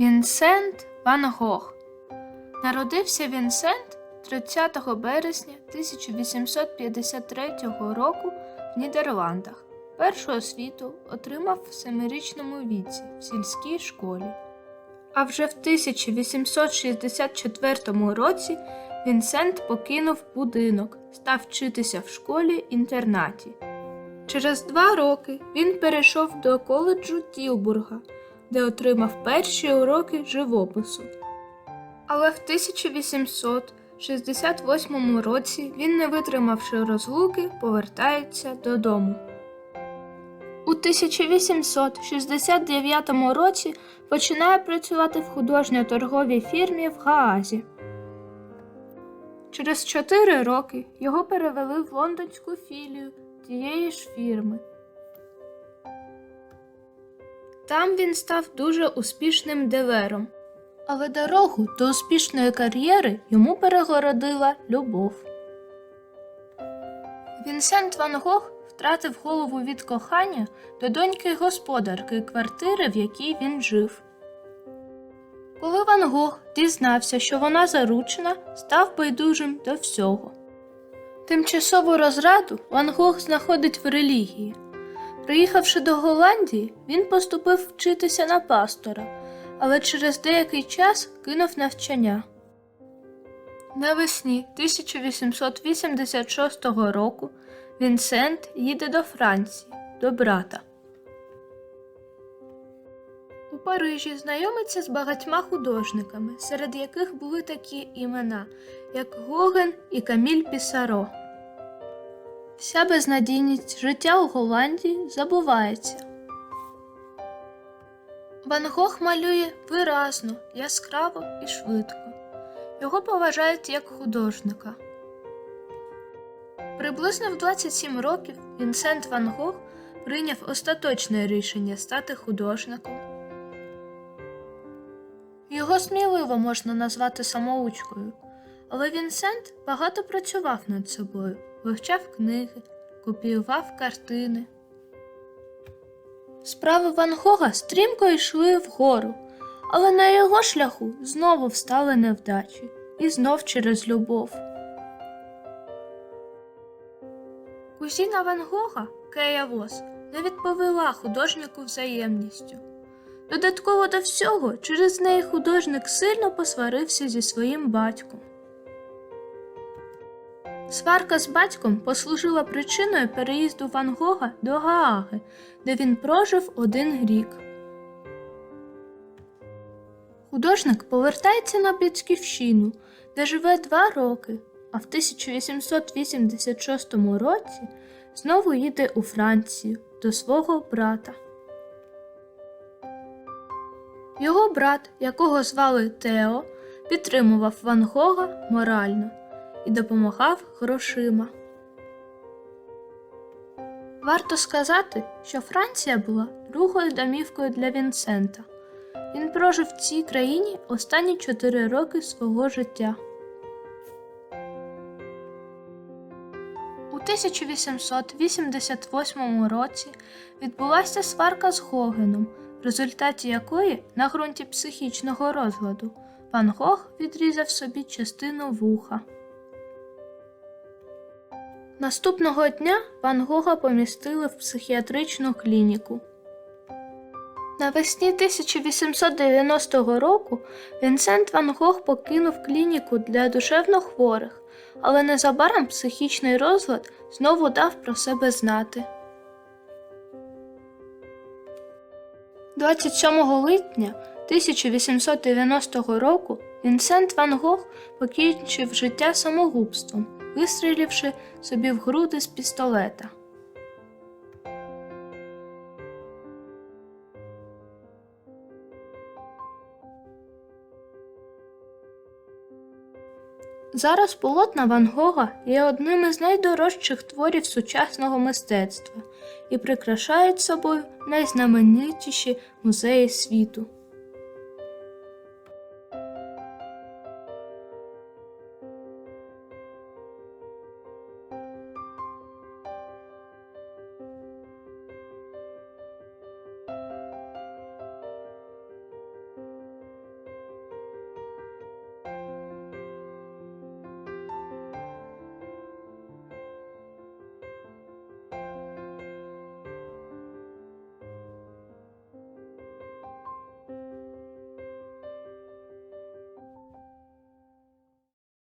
Вінсент Ван Гог. Народився Вінсент 30 березня 1853 року в Нідерландах. Першу освіту отримав в семирічному віці в сільській школі. А вже в 1864 році Вінсент покинув будинок, став вчитися в школі-інтернаті. Через два роки він перейшов до коледжу Тілбурга, де отримав перші уроки живопису. Але в 1868 році він, не витримавши розлуки, повертається додому. У 1869 році починає працювати в художньо-торговій фірмі в Гаазі. Через чотири роки його перевели в лондонську філію тієї ж фірми. Там він став дуже успішним дилером, але дорогу до успішної кар'єри йому перегородила любов. Вінсент Ван Гог втратив голову від кохання до доньки господарки квартири, в якій він жив. Коли Ван Гог дізнався, що вона заручена, став байдужим до всього. Тимчасову розраду Ван Гог знаходить в релігії. Приїхавши до Голландії, він поступив вчитися на пастора, але через деякий час кинув навчання. Навесні 1886 року Вінсент їде до Франції, до брата. У Парижі знайомиться з багатьма художниками, серед яких були такі імена, як Гоген і Каміль Пісаро. Вся безнадійність життя у Голландії забувається. Ван Гог малює виразно, яскраво і швидко. Його поважають як художника. Приблизно в 27 років Вінсент Ван Гог прийняв остаточне рішення стати художником. Його сміливо можна назвати самоучкою, але Вінсент багато працював над собою, вивчав книги, копіював картини. Справи Ван Гога стрімко йшли вгору, але на його шляху знову встали невдачі і знов через любов. Кузіна Ван Гога, Кея Вос, не відповіла художнику взаємністю. Додатково до всього, через неї художник сильно посварився зі своїм батьком. Сварка з батьком послужила причиною переїзду Ван Гога до Гааги, де він прожив один рік. Художник повертається на Батьківщину, де живе два роки, а в 1886 році знову їде у Францію до свого брата. Його брат, якого звали Тео, підтримував Ван Гога морально і допомагав грошима. Варто сказати, що Франція була другою домівкою для Вінсента. Він прожив в цій країні останні чотири роки свого життя. У 1888 році відбулася сварка з Гогеном, в результаті якої на ґрунті психічного розладу Ван Гог відрізав собі частину вуха. Наступного дня Ван Гога помістили в психіатричну клініку. Навесні 1890 року Вінсент Ван Гог покинув клініку для душевнохворих, але незабаром психічний розлад знову дав про себе знати. 27 липня 1890 року Вінсент Ван Гог покінчив життя самогубством, вистрілівши собі в груди з пістолета. Зараз полотна Ван Гога є одним із найдорожчих творів сучасного мистецтва і прикрашають собою найзнаменитіші музеї світу.